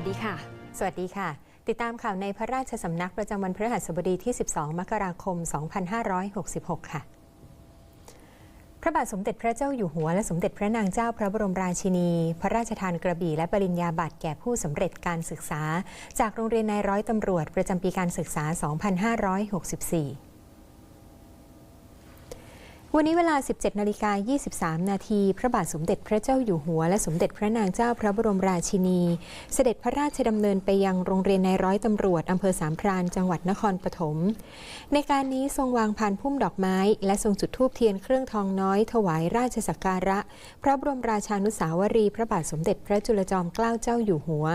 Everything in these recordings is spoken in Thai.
วัสดีค่ะ สวัสดีค่ะ ติดตามข่าวในพระราชสำนักประจำวันพฤหัสบดีที่ 12 มกราคม 2566 ค่ะ พระบาทสมเด็จพระเจ้าอยู่หัวและสมเด็จพระนางเจ้าพระบรมราชินี พระราชทานกระบี่และปริญญาบัตรแก่ผู้สำเร็จการศึกษา จากโรงเรียนนายร้อยตำรวจประจำปีการศึกษา 2564 วันนี้เวลา 17นาฬิกา23 นาที พระบาทสมเด็จพระเจ้าอยู่หัว และสมเด็จพระนางเจ้าพระบรมราชินี เสด็จพระราชดำเนินไปยังโรงเรียนในายร้อยตำรวจอำเภอสามพรานจังหวัดนครปฐม ในการนี้ทรงวางพานพุ่มดอกไม้ และทรงจุดธูปเทียนเครื่องทองน้อย ถวายราชสักการะ พระบรมราชานุสาวรีย์พระบาทสมเด็จพระจุลจอมเกล้าเจ้าอยู่หัว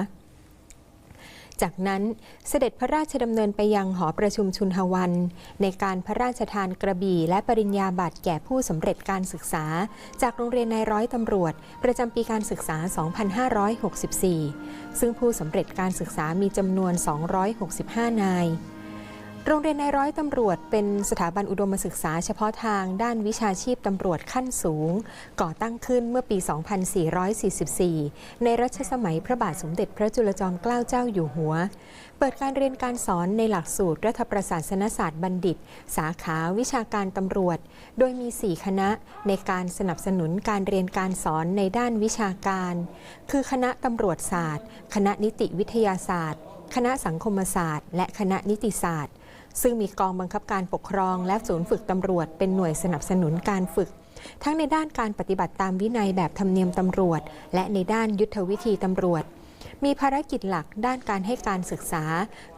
จากนั้นเสด็จพระราชดำเนินไปยังหอประชุมชุนหวัน ในการพระราชทานกระบี่ และปริญญาบัตรแก่ผู้สำเร็จการศึกษา จากโรงเรียนนายร้อยตำรวจ ประจำปีการศึกษา 2564 ซึ่งผู้สำเร็จการศึกษามีจำนวน 265 นาย โรงเรียนนายร้อยตำรวจเป็นสถาบันอุดมศึกษาเฉพาะทางด้านวิชาชีพตำรวจขั้นสูง ก่อตั้งขึ้นเมื่อปี 2444 ในรัชสมัยพระบาทสมเด็จพระจุลจอมเกล้าเจ้าอยู่หัว เปิดการเรียนการสอนในหลักสูตรรัฐประศาสนศาสตร์บัณฑิต สาขาวิชาการตำรวจ โดยมี 4 คณะในการสนับสนุนการเรียนการสอนในด้านวิชาการ คือคณะตำรวจศาสตร์ คณะนิติวิทยาศาสตร์ คณะสังคมศาสตร์ และคณะนิติศาสตร์ ซึ่งมีกองบังคับการปกครองและศูนย์ฝึกตำรวจ เป็นหน่วยสนับสนุนการฝึก ทั้งในด้านการปฏิบัติตามวินัยแบบธรรมเนียมตำรวจ และในด้านยุทธวิธีตำรวจ มีภารกิจหลักด้านการให้การศึกษา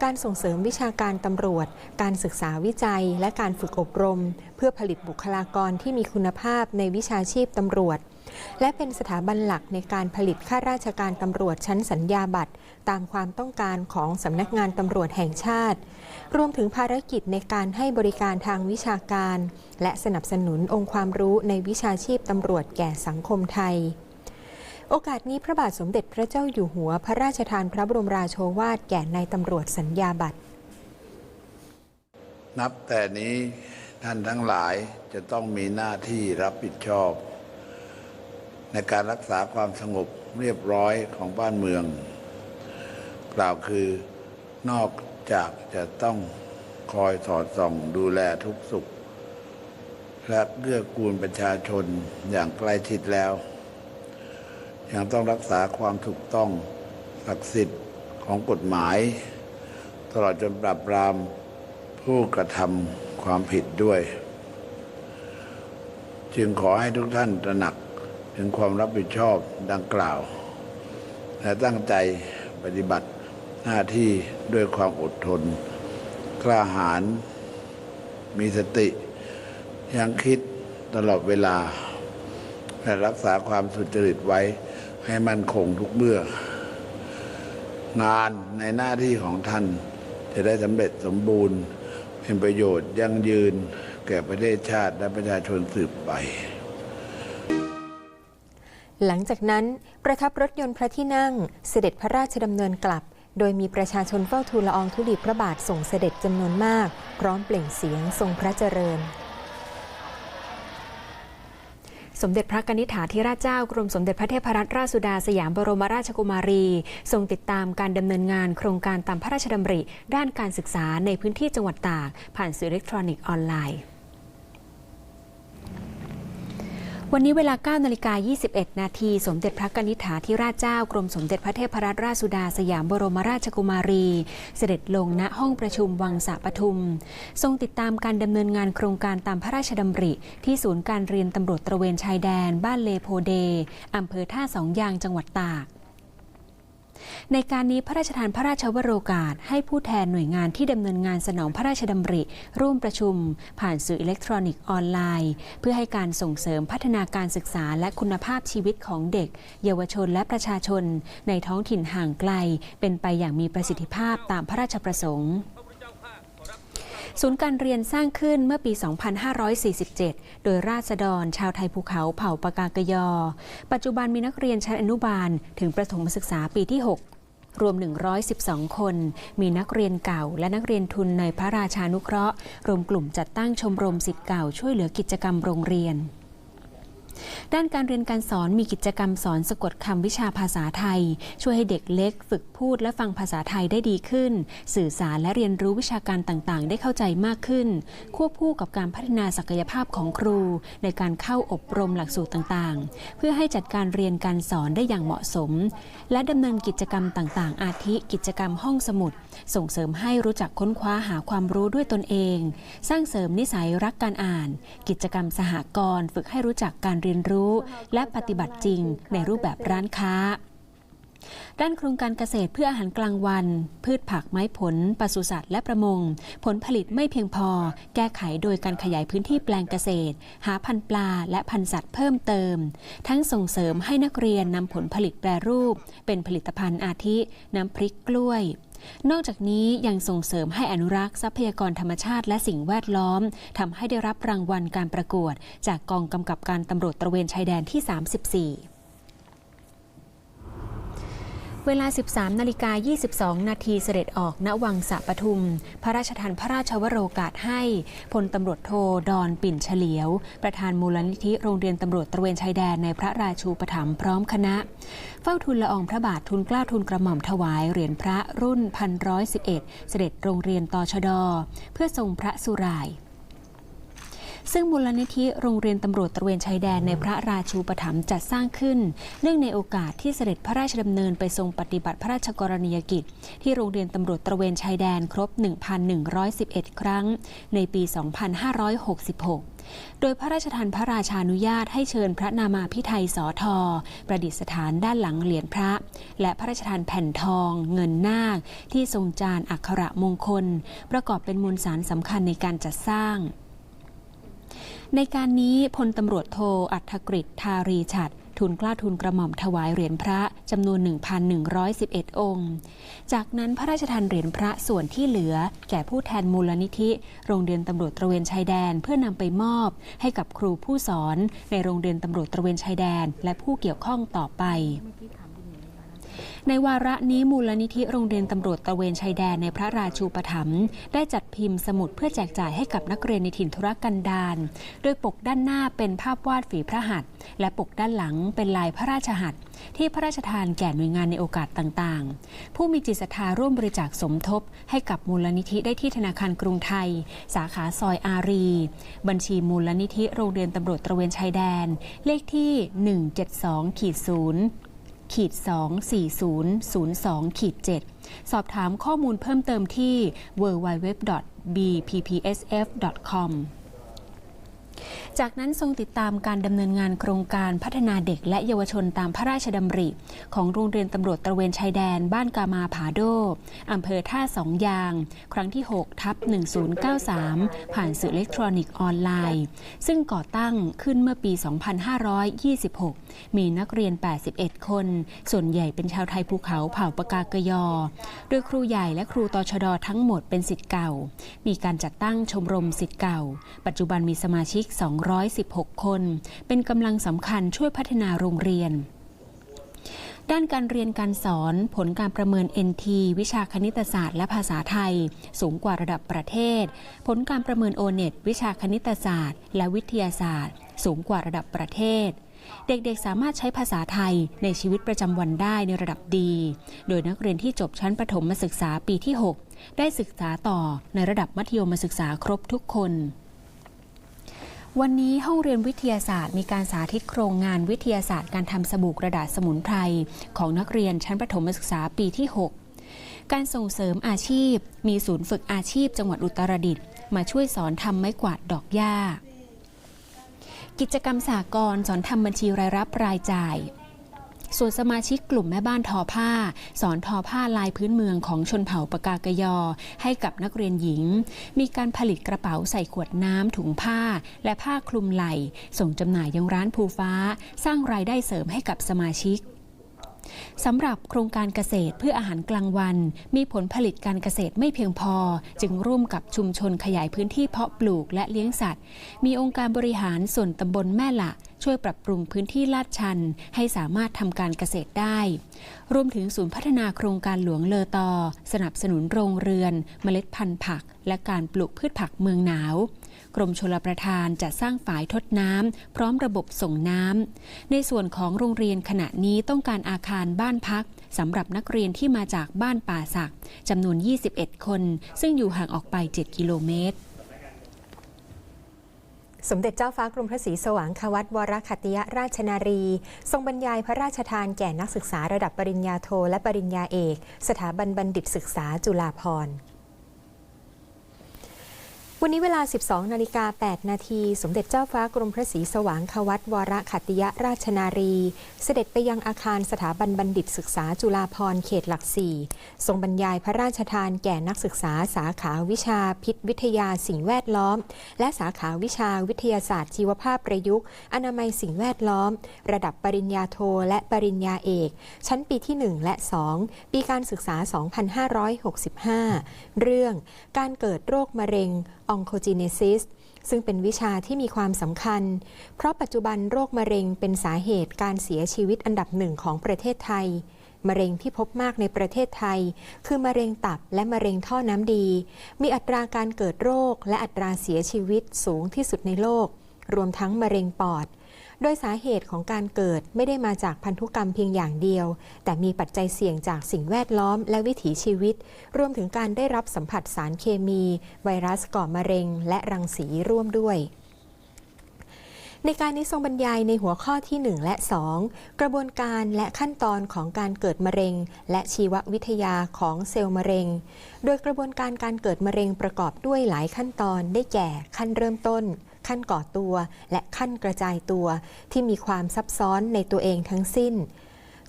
การส่งเสริมวิชาการตำรวจ การศึกษาวิจัย และการฝึกอบรม เพื่อผลิตบุคลากรที่มีคุณภาพในวิชาชีพตำรวจ และเป็นสถาบันหลักในการผลิตข้าราชการตำรวจชั้นสัญญาบัตร ตามความต้องการของสำนักงานตำรวจแห่งชาติ รวมถึงภารกิจในการให้บริการทางวิชาการ และสนับสนุนองค์ความรู้ในวิชาชีพตำรวจแก่สังคมไทยโอกาสนี้พระบาทสมเด็จพระเจ้าอยู่หัว พระราชทานพระบรมราโชวาทแก่นายตำรวจสัญญาบัตร นับแต่นี้ท่านทั้งหลายจะต้องมีหน้าที่รับผิดชอบ ในการรักษาความสงบเรียบร้อยของบ้านเมือง กล่าวคือนอกจากจะต้องคอยสอดส่องดูแลทุกสุข และเกื้อกูลประชาชนอย่างใกล้ชิดแล้ว ยังต้องรักษาความถูกต้องศักดิ์สิทธิ์ของกฎหมาย ตลอดจนปราบปรามผู้กระทำความผิดด้วย จึงขอให้ทุกท่านตระหนัก ถึงความรับผิดชอบดังกล่าว และตั้งใจปฏิบัติหน้าที่ด้วยความอดทน กล้าหาญมีสติ ยังคิดตลอดเวลา และรักษาความสุจริตไว้ให้มั่นคงทุกเมื่อ งานในหน้าที่ของท่านจะได้สำเร็จสมบูรณ์ เป็นประโยชน์ยั่งยืน แก่ประเทศชาติและประชาชนสืบไป หลังจากนั้นประทับรถยนต์พระที่นั่งเสด็จพระราชดำเนินกลับ โดยมีประชาชนเฝ้าทูลละอองธุลีพระบาทส่งเสด็จจำนวนมาก พร้อมเปล่งเสียงทรงพระเจริญสมเด็จพระกนิษฐาธิราชเจ้ากรมสมเด็จพระเทพรัตนราชสุดาสยามบรมราชกุมารี ทรงติดตามการดำเนินงานโครงการตามพระราชดำริ ด้านการศึกษาในพื้นที่จังหวัดตาก ผ่านสื่ออิเล็กทรอนิกส์ออนไลน์ วันนี้เวลา9นาฬิกา21 นาทีสมเด็จพระกนิษฐาธิราชเจ้ากรมสมเด็จพระเทพรัตนราชสุดาสยามบรมราชกุมารี เสด็จลงณห้องประชุมวังสะปทุม ทรงติดตามการดำเนินงานโครงการตามพระราชดำริ ที่ศูนย์การเรียนตำรวจตระเวนชายแดน บ้านเลโพเดอำเภอท่าสองยางจังหวัดตาก ในการนี้พระราชทานพระราชวโรกาส ให้ผู้แทนหน่วยงานที่ดำเนินงานสนองพระราชดำริ ร่วมประชุม ผ่านสื่ออิเล็กทรอนิกส์ออนไลน์ เพื่อให้การส่งเสริมพัฒนาการศึกษาและคุณภาพชีวิตของเด็ก เยาวชนและประชาชน ในท้องถิ่นห่างไกล เป็นไปอย่างมีประสิทธิภาพตามพระราชประสงค์ ศูนย์การเรียนสร้างขึ้นเมื่อปี 2547 โดยราษฎรชาวไทยภูเขาเผ่าปากากยอ ปัจจุบันมีนักเรียนชั้นอนุบาล ถึงประถมศึกษาปีที่ 6รวม 112 คน มีนักเรียนเก่าและนักเรียนทุนในพระราชานุเคราะห์ รวมกลุ่มจัดตั้งชมรมสิทธิ์เก่าช่วยเหลือกิจกรรมโรงเรียน ด้านการเรียนการสอนมีกิจกรรมสอนสะกดคำวิชาภาษาไทย ช่วยให้เด็กเล็กฝึกพูดและฟังภาษาไทยได้ดีขึ้น สื่อสารและเรียนรู้วิชาการต่างๆ ได้เข้าใจมากขึ้น ควบคู่กับการพัฒนาศักยภาพของครู ในการเข้าอบรมหลักสูตรต่างๆ เพื่อให้จัดการเรียนการสอนได้อย่างเหมาะสม และดำเนินกิจกรรมต่างๆ อาทิกิจกรรมห้องสมุด ส่งเสริมให้รู้จักค้นคว้าหาความรู้ด้วยตนเอง สร้างเสริมนิสัยรักการอ่าน กิจกรรมสหกรณ์ฝึกให้รู้จักการเรียนรู้ และปฏิบัติจริงในรูปแบบร้านค้า ด้านโครงการเกษตรเพื่ออาหารกลางวัน พืชผักไม้ผลปศุสัตว์และประมง ผลผลิตไม่เพียงพอ แก้ไขโดยการขยายพื้นที่แปลงเกษตร หาพันธุ์ปลาและพันธุ์สัตว์เพิ่มเติม ทั้งส่งเสริมให้นักเรียนนำผลผลิตแปรรูป เป็นผลิตภัณฑ์อาทิ น้ำพริกกล้วย นอกจากนี้ยังส่งเสริมให้อนุรักษ์ทรัพยากรธรรมชาติและสิ่งแวดล้อมทำให้ได้รับรางวัลการประกวด จากกองกำกับการตำรวจตระเวนชายแดนที่ 34 เวลา 13 นาฬิกา 22 นาทีเสด็จออกณวังสะปทุม พระราชทานพระราชวโรกาสให้พลตำรวจโทดอนปิ่นเฉลียว ประธานมูลนิธิโรงเรียนตำรวจตระเวนชายแดนในพระราชูปถัมภ์พร้อมคณะ เฝ้าทุนละอองพระบาททุนกล้าทุนกระหม่อมถวายเหรียญพระรุ่นพันร้อยสิบเอ็ดเสด็จโรงเรียนตชด เพื่อทรงพระสุราย ซึ่งมูลนิธิโรงเรียนตำรวจตระเวนชายแดนในพระราชูปถัมภ์จัดสร้างขึ้น เนื่องในโอกาสที่เสด็จพระราชดำเนินไปทรงปฏิบัติพระราชกรณียกิจ ที่โรงเรียนตำรวจตระเวนชายแดนครบ 1,111 ครั้ง ในปี 2566โดยพระราชทานพระราชานุญาตให้เชิญพระนามาพิไทยสอทอ ประดิษฐานด้านหลังเหรียญพระ และพระราชทานแผ่นทอง เงินนาค ที่ทรงจานอักขระมงคล ประกอบเป็นมวลสารสำคัญในการจัดสร้าง ในการนี้พลตำรวจโทอัธกฤษทารีฉัตรทุนกล้าทุนกระหม่อมถวายเหรียญพระจำนวน 1,111 องค์ จากนั้นพระราชทานเหรียญพระส่วนที่เหลือ แก่ผู้แทนมูลนิธิ โรงเรียนตำรวจตระเวนชายแดนเพื่อนำไปมอบ ให้กับครูผู้สอน ในโรงเรียนตำรวจตระเวนชายแดน และผู้เกี่ยวข้องต่อไป ในวาระนี้มูลนิธิโรงเรียนตำรวจตระเวนชายแดนในพระราชูปถัมภ์ได้จัดพิมพ์สมุดเพื่อแจกจ่ายให้กับนักเรียนในถิ่นธุรกันดารโดยปกด้านหน้าเป็นภาพวาดฝีพระหัตถ์และปกด้านหลังเป็นลายพระราชหัตถ์ที่พระราชทานแก่หน่วยงานในโอกาสต่างๆ ผู้มีจิตศรัทธาร่วมบริจาคสมทบ ให้กับมูลนิธิได้ที่ธนาคารกรุงไทย สาขาซอยอารี บัญชีมูลนิธิโรงเรียนตำรวจตระเวนชายแดน เลขที่ 172 ขีด0ขีด24002ขีด7สอบถามข้อมูลเพิ่มเติมที่ www.bppsf.com จากนั้นทรงติดตามการดำเนินงานโครงการพัฒนาเด็กและเยาวชนตามพระราชดำริ ของโรงเรียนตำรวจตระเวนชายแดน บ้านกามาผาโดอำเภอท่าสองยาง ครั้งที่ 6 ทับ 1093 ผ่านสื่ออิเล็กทรอนิกส์ออนไลน์ ซึ่งก่อตั้งขึ้นเมื่อปี 2526 มีนักเรียน 81 คน ส่วนใหญ่เป็นชาวไทยภูเขาเผ่าปากากยอ โดยครูใหญ่และครูตชดทั้งหมดเป็นสิทธิ์เก่า มีการจัดตั้งชมรมสิทธิ์เก่า ปัจจุบันมีสมาชิกก 216 คน เป็นกำลังสำคัญช่วยพัฒนาโรงเรียนด้านการเรียนการสอนผลการประเมิน NT วิชาคณิตศาสตร์และภาษาไทย สูงกว่าระดับประเทศ ผลการประเมิน o n e t วิชาคณิตศาสตร์ และวิทยาศาสตร์ สูงกว่าระดับประเทศ เด็กๆ สามารถใช้ภาษาไทยในชีวิตประจำวันได้ในระดับดี โดยนักเรียนที่จบชั้นประถมศึกษาปีที่ 6 ได้ศึกษาต่อในระดับมัธยมศึกษาครบทุกคน วันนี้ห้องเรียนวิทยาศาสตร์มีการสาธิตโครงงานวิทยาศาสตร์การทำสบู่กระดาษสมุนไพรของนักเรียนชั้นประถมศึกษาปีที่ 6 การส่งเสริมอาชีพ มีศูนย์ฝึกอาชีพจังหวัดอุตรดิตถ์มาช่วยสอนทำไม้กวาดดอกหญ้า กิจกรรมสากลสอนทำบัญชีรายรับรายจ่าย ส่วนสมาชิกกลุ่มแม่บ้านทอผ้า สอนทอผ้าลายพื้นเมืองของชนเผ่าปากากยอ ให้กับนักเรียนหญิง มีการผลิตกระเป๋าใส่ขวดน้ำถุงผ้า และผ้าคลุมไหล่ ส่งจำหน่ายยังร้านภูฟ้า สร้างรายได้เสริมให้กับสมาชิกสำหรับโครงการเกษตรเพื่ออาหารกลางวัน มีผลผลิตการเกษตรไม่เพียงพอ จึงร่วมกับชุมชนขยายพื้นที่เพาะปลูกและเลี้ยงสัตว์ มีองค์การบริหารส่วนตำบลแม่ละ ช่วยปรับปรุงพื้นที่ลาดชัน ให้สามารถทำการเกษตรได้ รวมถึงศูนย์พัฒนาโครงการหลวงเลอตอ สนับสนุนโรงเรือน เมล็ดพันธุ์ผัก และการปลูกพืชผักเมืองหนาวกรมชลประทานจะสร้างฝายทดน้ำพร้อมระบบส่งน้ำ ในส่วนของโรงเรียนขณะนี้ต้องการอาคารบ้านพักสำหรับนักเรียนที่มาจากบ้านป่าสักจำนวน 21 คน ซึ่งอยู่ห่างออกไป 7 กิโลเมตร สมเด็จเจ้าฟ้ากรมพระศรีสว่างควัตวรคัติยราชนารี ทรงบรรยายพระราชทานแก่นักศึกษาระดับปริญญาโทและปริญญาเอก สถาบันบัณฑิตศึกษาจุฬาภรณ์ วันนี้เวลา 12 นาฬิกา 8 นาที สมเด็จเจ้าฟ้ากรมพระศรีสว่างควัตวรขัติยราชนารี เสด็จไปยังอาคารสถาบันบัณฑิตศึกษาจุฬาภรณ์เขตหลักสี่ทรงบรรยายพระราชทานแก่นักศึกษาสาขาวิชาพิษวิทยาสิ่งแวดล้อม และสาขาวิชาวิทยาศาสตร์ชีวภาพประยุกต์ อนามัยสิ่งแวดล้อม ระดับปริญญาโทและปริญญาเอก ชั้นปีที่ 1 และ 2 ปีการศึกษา 2565 เรื่องการเกิดโรคมะเร็ง oncogenesis ซึ่งเป็นวิชาที่มีความสำคัญ เพราะปัจจุบันโรคมะเร็งเป็นสาเหตุการเสียชีวิตอันดับหนึ่งของประเทศไทย มะเร็งที่พบมากในประเทศไทย คือมะเร็งตับและมะเร็งท่อน้ำดี มีอัตราการเกิดโรคและอัตราเสียชีวิตสูงที่สุดในโลก รวมทั้งมะเร็งปอด โดยสาเหตุของการเกิดไม่ได้มาจากพันธุกรรมเพียงอย่างเดียว แต่มีปัจจัยเสี่ยงจากสิ่งแวดล้อมและวิถีชีวิต รวมถึงการได้รับสัมผัสสารเคมี ไวรัสก่อมะเร็ง และรังสีร่วมด้วยในการนี้ทรงบรรยายในหัวข้อที่ 1 และ 2 กระบวนการและขั้นตอนของการเกิดมะเร็ง และชีววิทยาของเซลล์มะเร็ง โดยกระบวนการการเกิดมะเร็งประกอบด้วยหลายขั้นตอนได้แก่ขั้นเริ่มต้น ขั้นก่อตัว และขั้นกระจายตัว ที่มีความซับซ้อนในตัวเองทั้งสิ้น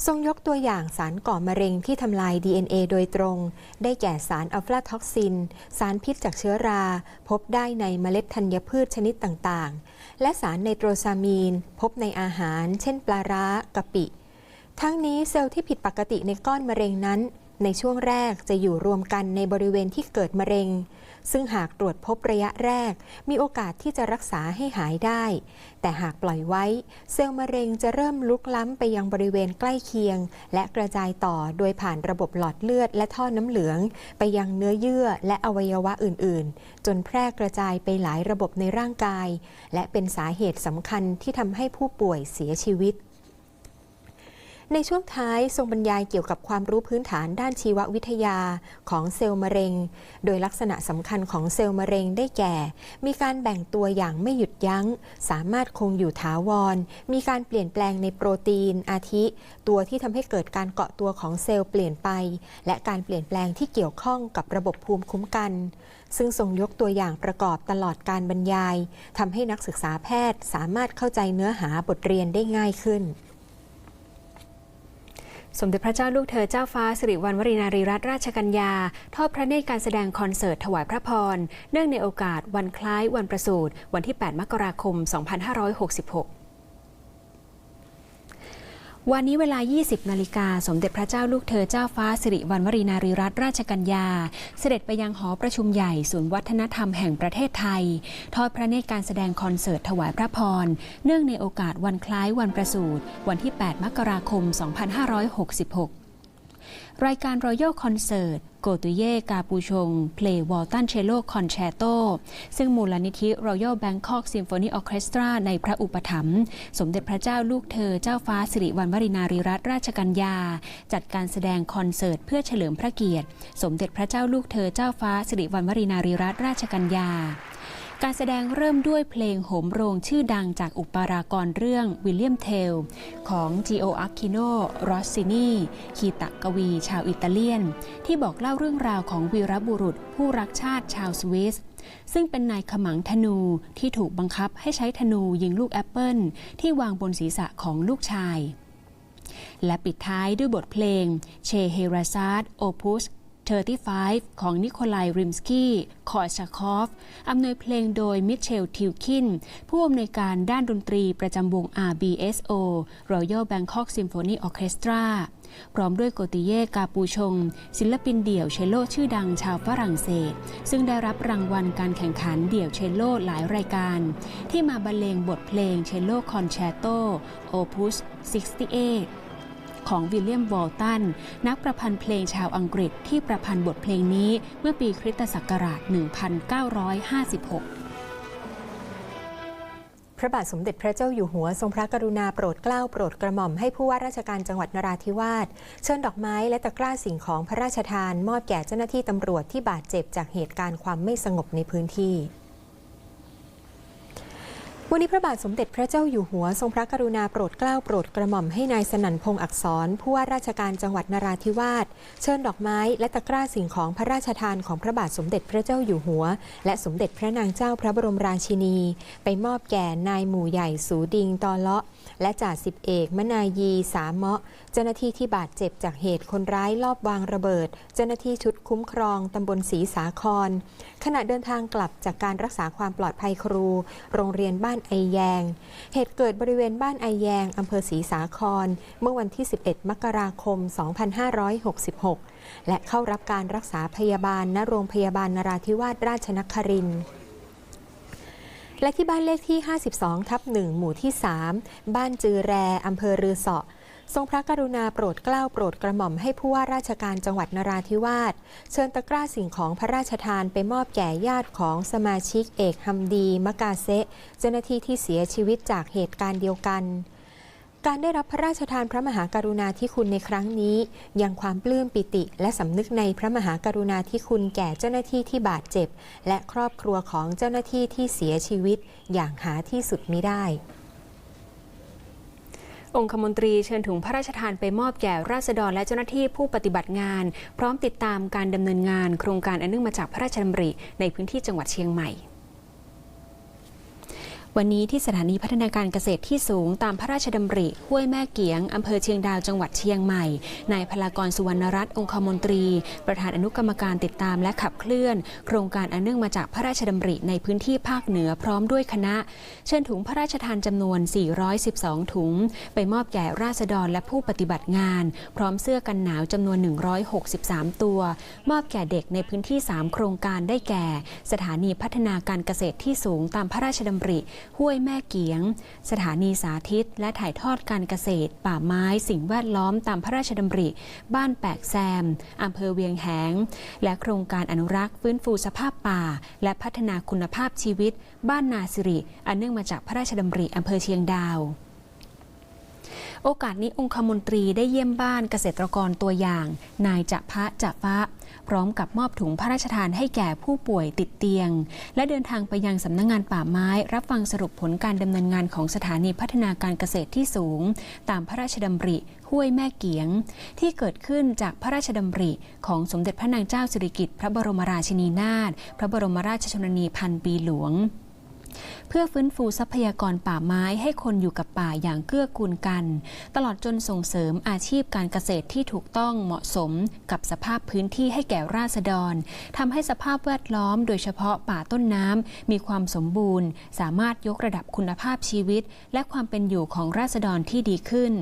ทรงยกตัวอย่างสารก่อมะเร็งที่ทำลาย DNA โดยตรง ได้แก่สารอัลฟาท็อกซิน สารพิษจากเชื้อรา พบได้ในเมล็ดธัญพืชชนิดต่างๆ และสารไนโตรซามีน พบในอาหาร เช่น ปลาร้ากะปิ ทั้งนี้เซลล์ที่ผิดปกติในก้อนมะเร็งนั้นในช่วงแรกจะอยู่รวมกันในบริเวณที่เกิดมะเร็ง ซึ่งหากตรวจพบระยะแรก มีโอกาสที่จะรักษาให้หายได้ แต่หากปล่อยไว้ เซลล์มะเร็งจะเริ่มลุกล้ำไปยังบริเวณใกล้เคียง และกระจายต่อโดยผ่านระบบหลอดเลือดและท่อน้ำเหลือง ไปยังเนื้อเยื่อและอวัยวะอื่น ๆ จนแพร่กระจายไปหลายระบบในร่างกาย และเป็นสาเหตุสำคัญที่ทำให้ผู้ป่วยเสียชีวิต ในช่วงท้ายทรงบรรยายเกี่ยวกับความรู้พื้นฐานด้านชีววิทยาของเซลล์มะเร็ง โดยลักษณะสำคัญของเซลล์มะเร็งได้แก่ มีการแบ่งตัวอย่างไม่หยุดยัง้ง สามารถคงอยู่ถาวร มีการเปลี่ยนแปลงในโปรตีน อาทิ ตัวที่ทำให้เกิดการเกาะตัวของเซลล์เปลี่ยนไป และการเปลี่ยนแปลงที่เกี่ยวข้องกับระบบภูมิคุ้มกัน ซึ่งทรงยกตัวอย่างประกอบตลอดการบรรยายทำให้นักศึกษาแพทย์สามารถเข้าใจเนื้อหาบทเรียนได้ง่ายขึ้น สมเด็จพระเจ้าลูกเธอเจ้าฟ้าสิริวัณวรีนารีรัตนราชกัญญา ทอดพระเนตรการแสดงคอนเสิร์ตถวายพระพร เนื่องในโอกาสวันคล้ายวันประสูติวันที่ 8 มกราคม 2566 วันนี้เวลา 20 นาฬิกา สมเด็จพระเจ้าลูกเธอเจ้าฟ้าสิริวัณวรีนารีรัตนราชกัญญา เสด็จไปยังหอประชุมใหญ่ศูนย์วัฒนธรรมแห่งประเทศไทย ทอดพระเนตรการแสดงคอนเสิร์ตถวายพระพร เนื่องในโอกาสวันคล้ายวันประสูติวันที่ 8 มกราคม 2566 รายการ Royal Concert โกตุเย่กาปูชง เพลย์วอลตันเชโลคอนแชโตซึ่งมูลนิธิ Royal Bangkok Symphony Orchestra ในพระอุปถัมภ์สมเด็จพระเจ้าลูกเธอเจ้าฟ้าสิริวัณวรินารีรัตนราชกัญญา จัดการแสดงคอนเสิร์ตเพื่อเฉลิมพระเกียรติ สมเด็จพระเจ้าลูกเธอเจ้าฟ้าสิริวัณวรินารีรัตนราชกัญญา การแสดงเริ่มด้วยเพลงโหมโรงชื่อดังจากอุปรากรเรื่องวิลเลียมเทล ของ g ิโออาคิโนรอสซินีคีตะกวี ชาวอิตาเลียน ที่บอกเล่าเรื่องราวของวีรบุรุษผู้รักชาติชาวสวิสซึ่งเป็นนายขมังธนูที่ถูกบังคับให้ใช้ธนูยิงลูกแอปเปิลที่วางบนศีรษะของลูกชาย และปิดท้ายด้วยบทเพลงเชเฮราซาดโอพุส 35 ของนิโคลายริมสกี้คอร์ชาคอฟอำนวยเพลงโดยมิเชลทิวคิน ผู้อำนวยการด้านดนตรีประจำวง RBSO Royal Bangkok Symphony Orchestra พร้อมด้วยโกติเย่กาปูชง ศิลปินเดี่ยวเชลโลชื่อดังชาวฝรั่งเศส ซึ่งได้รับรางวัลการแข่งขันเดี่ยวเชลโลหลายรายการ ที่มาบรรเลงบทเพลงเชลโลคอนแชตโตโอพุส68 ของวิลเลียมวอลตัน นักประพันธ์เพลงชาวอังกฤษที่ประพันธ์บทเพลงนี้เมื่อปีคริสตศักราช 1956พระบาทสมเด็จพระเจ้าอยู่หัวทรงพระกรุณาโปรดเกล้าโปรดกระหม่อมให้ผู้ว่าราชการจังหวัดนราธิวาสเชิญดอกไม้และตะกร้าสิ่งของพระราชทาน มอบแก่เจ้าหน้าที่ตำรวจที่บาดเจ็บจากเหตุการณ์ความไม่สงบในพื้นที่ วันนี้พระบาทสมเด็จพระเจ้าอยู่หัว ทรงพระกรุณาโปรดเกล้าโปรดกระหม่อมให้นายสนั่นพงษ์อักษร ผู้ว่าราชการจังหวัดนราธิวาสเชิญดอกไม้และตะกร้าสิ่งของพระราชทานของพระบาทสมเด็จพระเจ้าอยู่หัว และสมเด็จพระนางเจ้าพระบรมราชินี ไปมอบแก่นายหมู่ใหญ่สูดิงตอเลาะ และจ่าสิบเอกมนายีสามเมาะ เจ้าหน้าที่ที่บาดเจ็บจากเหตุคนร้ายลอบวางระเบิด เจ้าหน้าที่ชุดคุ้มครองตำบลศรีสาคร ขณะเดินทางกลับจากการรักษาความปลอดภัยครู โรงเรียนบ้านไอแยง เหตุเกิดบริเวณบ้านไอแยงอำเภอศรีสาคร เมื่อวันที่ 11 มกราคม 2566 และเข้ารับการรักษาพยาบาลณโรงพยาบาลนราธิวาสราชนครินทร์ และที่บ้านเลขที่ 52 ทับ 1 หมู่ที่ 3 บ้านจือแรอำเภอรือเสาะทรงพระกรุณาโปรดเกล้าโปรดกระหม่อมให้ผู้ว่าราชการจังหวัดนราธิวาสเชิญตะกร้าสิ่งของพระราชทานไปมอบแก่ญาติของสมาชิกเอกฮัมดี มกาเซะเจ้าหน้าที่ที่เสียชีวิตจากเหตุการณ์เดียวกัน การได้รับพระราชทานพระมหากรุณาธิคุณในครั้งนี้ ยังความปลื้มปิติ และสำนึกในพระมหากรุณาธิคุณแก่เจ้าหน้าที่ที่บาดเจ็บ และครอบครัวของเจ้าหน้าที่ที่เสียชีวิต อย่างหาที่สุดมิได้องคมนตรีเชิญถุงพระราชทานไปมอบแก่ราษฎรและเจ้าหน้าที่ผู้ปฏิบัติงาน พร้อมติดตามการดำเนินงานโครงการอันเนื่องมาจากพระราชดำริในพื้นที่จังหวัดเชียงใหม่ วันนี้ที่สถานีพัฒนาการเกษตรที่สูงตามพระราชดำริห้วยแม่เกียงอำเภอเชียงดาวจังหวัดเชียงใหม่ นายพลากรสุวรรณรัตน์องคมนตรี ประธานอนุกรรมการติดตามและขับเคลื่อน โครงการอันเนื่องมาจากพระราชดำริในพื้นที่ภาคเหนือพร้อมด้วยคณะ เชิญถุงพระราชทานจำนวน 412 ถุง ไปมอบแก่ราษฎรและผู้ปฏิบัติงาน พร้อมเสื้อกันหนาวจำนวน 163 ตัว มอบแก่เด็กในพื้นที่ 3 โครงการได้แก่ สถานีพัฒนาการเกษตรที่สูงตามพระราชดำริห้วยแม่เกียง สถานีสาธิต และถ่ายทอดการเกษตร ป่าไม้สิ่งแวดล้อมตามพระราชดำริ บ้านแปกแซมอำเภอเวียงแหง และโครงการอนุรักษ์ฟื้นฟูสภาพป่า และพัฒนาคุณภาพชีวิต บ้านนาสิริ อันเนื่องมาจากพระราชดำริอำเภอเชียงดาว โอกาสนี้องคมนตรีได้เยี่ยมบ้านเกษตรกรตัวอย่าง นายจะพะจะฟ้าพร้อมกับมอบถุงพระราชทานให้แก่ผู้ป่วยติดเตียง และเดินทางไปยังสำนักงงานป่าไม้ รับฟังสรุปผลการดำเนินงานของสถานีพัฒนาการเกษตรที่สูง ตามพระราชดำริห้วยแม่เกียง ที่เกิดขึ้นจากพระราชดำริ ของสมเด็จพระนางเจ้าสิริกิติ์พระบรมราชินีนาถพระบรมราชชนนีพันปีหลวง เพื่อฟื้นฟูทรัพยากรป่าไม้ให้คนอยู่กับป่าอย่างเกื้อกูลกัน ตลอดจนส่งเสริมอาชีพการเกษตรที่ถูกต้องเหมาะสมกับสภาพพื้นที่ให้แก่ราษฎรทำให้สภาพแวดล้อม โดยเฉพาะป่าต้นน้ำมีความสมบูรณ์ สามารถยกระดับคุณภาพชีวิต และความเป็นอยู่ของราษฎรที่ดีขึ้น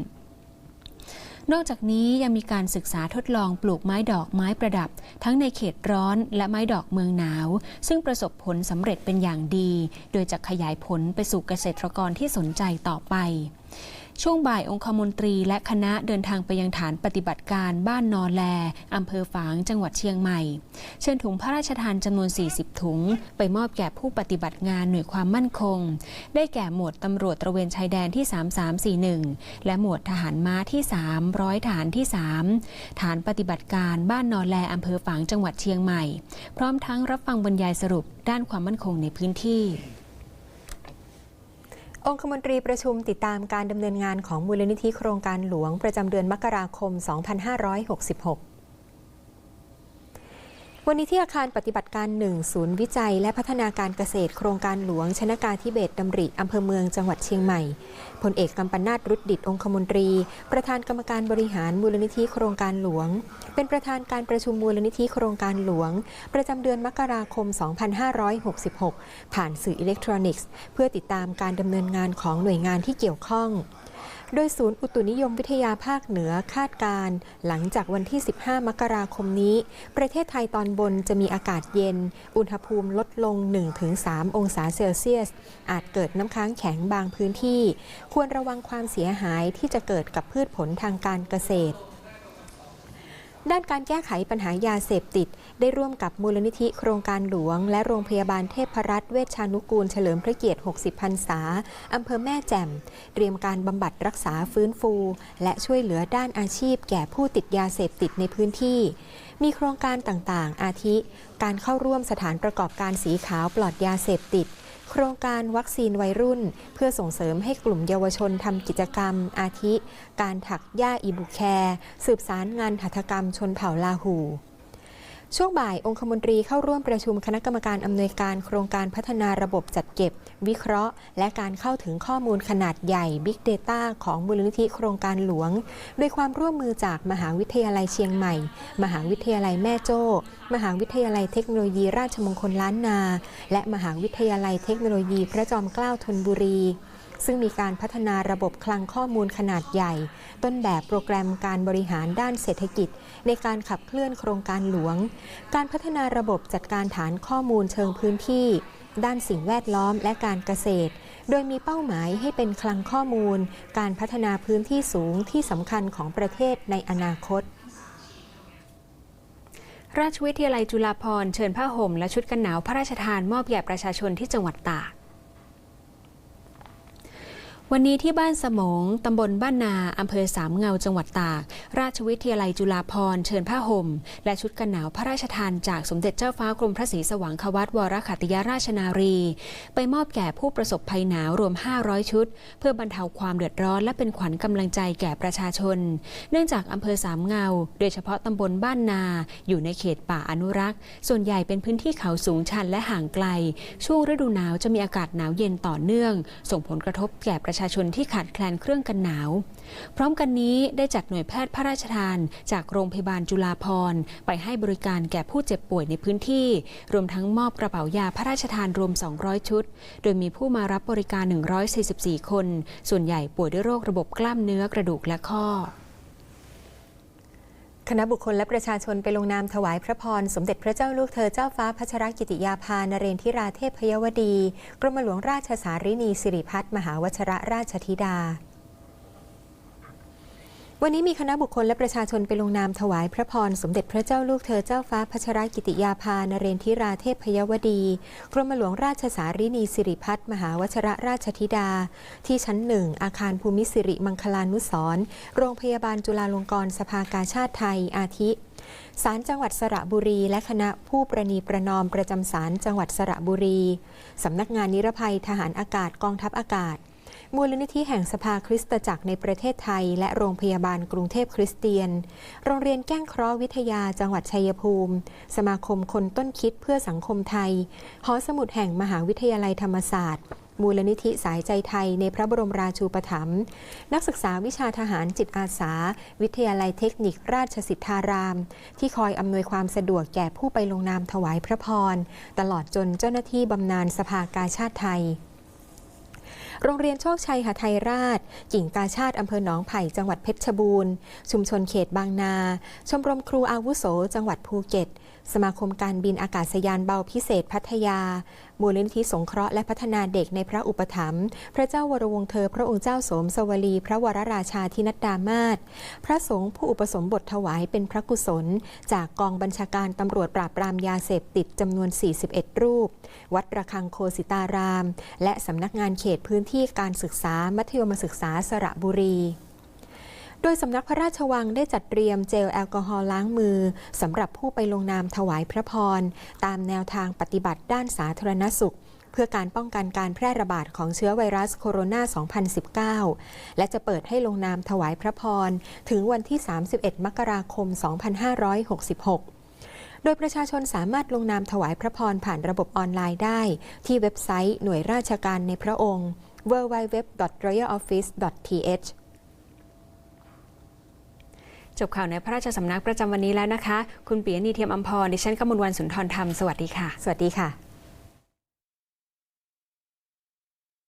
นอกจากนี้ยังมีการศึกษาทดลองปลูกไม้ดอกไม้ประดับ ทั้งในเขตร้อนและไม้ดอกเมืองหนาว ซึ่งประสบผลสำเร็จเป็นอย่างดี โดยจะขยายผลไปสู่เกษตรกรที่สนใจต่อไป ช่วงบ่ายองคมนตรีและคณะเดินทางไปยังฐานปฏิบัติการบ้านนอแลอำเภอฝางจังหวัดเชียงใหม่ เชิญถุงพระราชทานจำนวน 40 ถุง ไปมอบแก่ผู้ปฏิบัติงานหน่วยความมั่นคง ได้แก่หมวดตำรวจตระเวนชายแดนที่ 3341 และหมวดทหารม้าที่ 3 ร้อยฐานที่ 3 ฐานปฏิบัติการบ้านนอแลอำเภอฝางจังหวัดเชียงใหม่ พร้อมทั้งรับฟังบรรยายสรุปด้านความมั่นคงในพื้นที่ องคมนตรีประชุมติดตามการดำเนินงานของมูลนิธิโครงการหลวงประจำเดือนมกราคม 2566 วันนี้ที่อาคารปฏิบัติการหนึ่งศูนย์วิจัย และพัฒนาการเกษตรโครงการหลวง ชนกาธิเบศรดำริอำเภอเมืองจังหวัดเชียงใหม่พลเอกกำปนาตรุดดิตองคมนตรี ประธานกรรมการบริหารมูลนิธิโครงการหลวง เป็นประธานการประชุมมูลนิธิโครงการหลวง ประจำเดือนมกราคม 2566 ผ่านสื่ออิเล็กทรอนิกส์ เพื่อติดตามการดำเนินงานของหน่วยงานที่เกี่ยวข้อง โดยศูนย์อุตุนิยมวิทยาภาคเหนือคาดการณ์หลังจากวันที่ 15 มกราคมนี้ ประเทศไทยตอนบนจะมีอากาศเย็น อุณหภูมิลดลง 1-3 องศาเซลเซียส อาจเกิดน้ำค้างแข็งบางพื้นที่ ควรระวังความเสียหายที่จะเกิดกับพืชผลทางการเกษตร ด้านการแก้ไขปัญหายาเสพติด ได้ร่วมกับมูลนิธิโครงการหลวง และโรงพยาบาลเทพรัตน์เวชชานุกูลเฉลิมพระเกียรติ 60 พรรษา อำเภอแม่แจ่ม เตรียมการบำบัดรักษาฟื้นฟู และช่วยเหลือด้านอาชีพ แก่ผู้ติดยาเสพติดในพื้นที่ มีโครงการต่างๆ อาทิ การเข้าร่วมสถานประกอบการสีขาวปลอดยาเสพติด โครงการวัคซีนวัยรุ่น เพื่อส่งเสริมให้กลุ่มเยาวชนทำกิจกรรม อาทิ การถักหญ้าอีบุแคร์สืบสารงานหัตถกรรมชนเผ่าลาหู ช่วงบ่ายองคมนตรีเข้าร่วมประชุมคณะกรรมการอำนวยการโครงการพัฒนาระบบจัดเก็บ วิเคราะห์ และการเข้าถึงข้อมูลขนาดใหญ่ Big Data ของมูลนิธิโครงการหลวงด้วยความร่วมมือจากมหาวิทยาลัยเชียงใหม่ มหาวิทยาลัยแม่โจ้ มหาวิทยาลัยเทคโนโลยีราชมงคลล้านนา และมหาวิทยาลัยเทคโนโลยีพระจอมเกล้าธนบุรี ซึ่งมีการพัฒนาระบบคลังข้อมูลขนาดใหญ่ ต้นแบบโปรแกรมการบริหารด้านเศรษฐกิจ ในการขับเคลื่อนโครงการหลวง การพัฒนาระบบจัดการฐานข้อมูลเชิงพื้นที่ ด้านสิ่งแวดล้อมและการเกษตร โดยมีเป้าหมายให้เป็นคลังข้อมูล การพัฒนาพื้นที่สูงที่สำคัญของประเทศในอนาคตราชวิทยาลัยจุฬาภรณ์เชิญผ้าห่มและชุดกันหนาวพระราชทานมอบแก่ประชาชนที่จังหวัดตาก วันนี้ที่บ้านสมงตำบลบ้านนา อำเภอสามเงา จังหวัดตาก ราชวิทยาลัยจุฬาภรณ์เชิญผ้าห่ม และชุดกันหนาวพระราชทานจากสมเด็จเจ้าฟ้ากรมพระศรีสว่างควัตวรขัตยราชนารี ไปมอบแก่ผู้ประสบภัยหนาวรวม 500 ชุด เพื่อบรรเทาความเดือดร้อนและเป็นขวัญกำลังใจแก่ประชาชน เนื่องจากอำเภอสามเงา โดยเฉพาะตำบลบ้านนา อยู่ในเขตป่าอนุรักษ์ ส่วนใหญ่เป็นพื้นที่เขาสูงชันและห่างไกล ช่วงฤดูหนาวจะมีอากาศหนาวเย็นต่อเนื่อง ส่งผลกระทบแก่ประชาชนที่ขาดแคลนเครื่องกันหนาว พร้อมกันนี้ได้จัดหน่วยแพทย์พระราชทาน จากโรงพยาบาลจุฬาภรณ์ไปให้บริการแก่ผู้เจ็บป่วยในพื้นที่ รวมทั้งมอบกระเป๋ายาพระราชทานรวม 200 ชุด โดยมีผู้มารับบริการ 144 คน ส่วนใหญ่ป่วยด้วยโรคระบบกล้ามเนื้อกระดูกและข้อ คณะบุคคลและประชาชนไปลงนามถวายพระพร สมเด็จพระเจ้าลูกเธอเจ้าฟ้าพัชรกิติยาภานเรนทิราเทพยวดี กรมหลวงราชสารินีสิริพัฒมหาวชระราชธิดา วันนี้มีคณะบุคคลและประชาชนไปลงนามถวายพระพร สมเด็จพระเจ้าลูกเธอเจ้าฟ้าพัชรกิติยาภานเรนทิราเทพพยวดี กรมหลวงราชสารินีสิริพัฒมหาวชระราชธิดา ที่ชั้นหนึ่ง อาคารภูมิสิริมังคลานุสรโรงพยาบาลจุฬาลงกรณ์สภากาชาติไทยอาทิศาลจังหวัดสระบุรีและคณะผู้ประนีประนอมประจำศาลจังหวัดสระบุรี สำนักงานนิรภัยทหารอากาศกองทัพอากาศ มูลนิธิแห่งสภาคริสตจักรในประเทศไทย และโรงพยาบาลกรุงเทพคริสเตียน โรงเรียนแก้งเคราะห์วิทยาจังหวัดชัยภูมิ สมาคมคนต้นคิดเพื่อสังคมไทย หอสมุดแห่งมหาวิทยาลัยธรรมศาสตร์มูลนิธิสายใจไทยในพระบรมราชูปถัมภ์นักศึกษาวิชาทหารจิตอาสา วิทยาลัยเทคนิคราชสิทธาราม ที่คอยอำนวยความสะดวกแก่ผู้ไปลงนามถวายพระพร ตลอดจนเจ้าหน้าที่บำนาญสภากาชาติไทย โรงเรียนโชคชัยหาไทยราช กิ่งกาชาติอำเภอหนองไผ่จังหวัดเพชรบูรณ์ ชุมชนเขตบางนา ชมรมครูอาวุโส จังหวัดภูเก็ต สมาคมการบินอากาศยานเบาพิเศษพัทยา มูลนิธิสงเคราะห์และพัฒนาเด็กในพระอุปถัมภ์พระเจ้าวรวงเธอ พระองค์เจ้าสมสวลี พระวรราชาธินัดดามาศพระสงฆ์ผู้อุปสมบทถวายเป็นพระกุศล จากกองบัญชาการตำรวจปราบปรามยาเสพติดจำนวน 41 รูป วัดระฆังโคสิตาราม และสำนักงานเขตพื้นที่การศึกษามัธยมศึกษาสระบุรี ดยสำนักพระราชวังได้จัดเตรียมเจลแอลกอฮอล์ล้างมือสำหรับผู้ไปลงนามถวายพระพร ตามแนวทางปฏิบัติด้านสาธารณสุข เพื่อการป้องกันการแพร่ระบาดของเชื้อไวรัสโคโรนา 2019 และจะเปิดให้ลงนามถวายพระพร ถึงวันที่ 31 มกราคม 2566โดยประชาชนสามารถลงนามถวายพระพรผ่านระบบออนไลน์ได้ ที่เว็บไซต์หน่วยราชการในพระองค์ www.royaloffice.th จบข่าวในพระราชสำนักประจำวันนี้แล้วนะคะ คุณปียนีเทียมอัมพร ดิฉันกมลวันสุนทรธรรม สวัสดีค่ะ สวัสดีค่ะ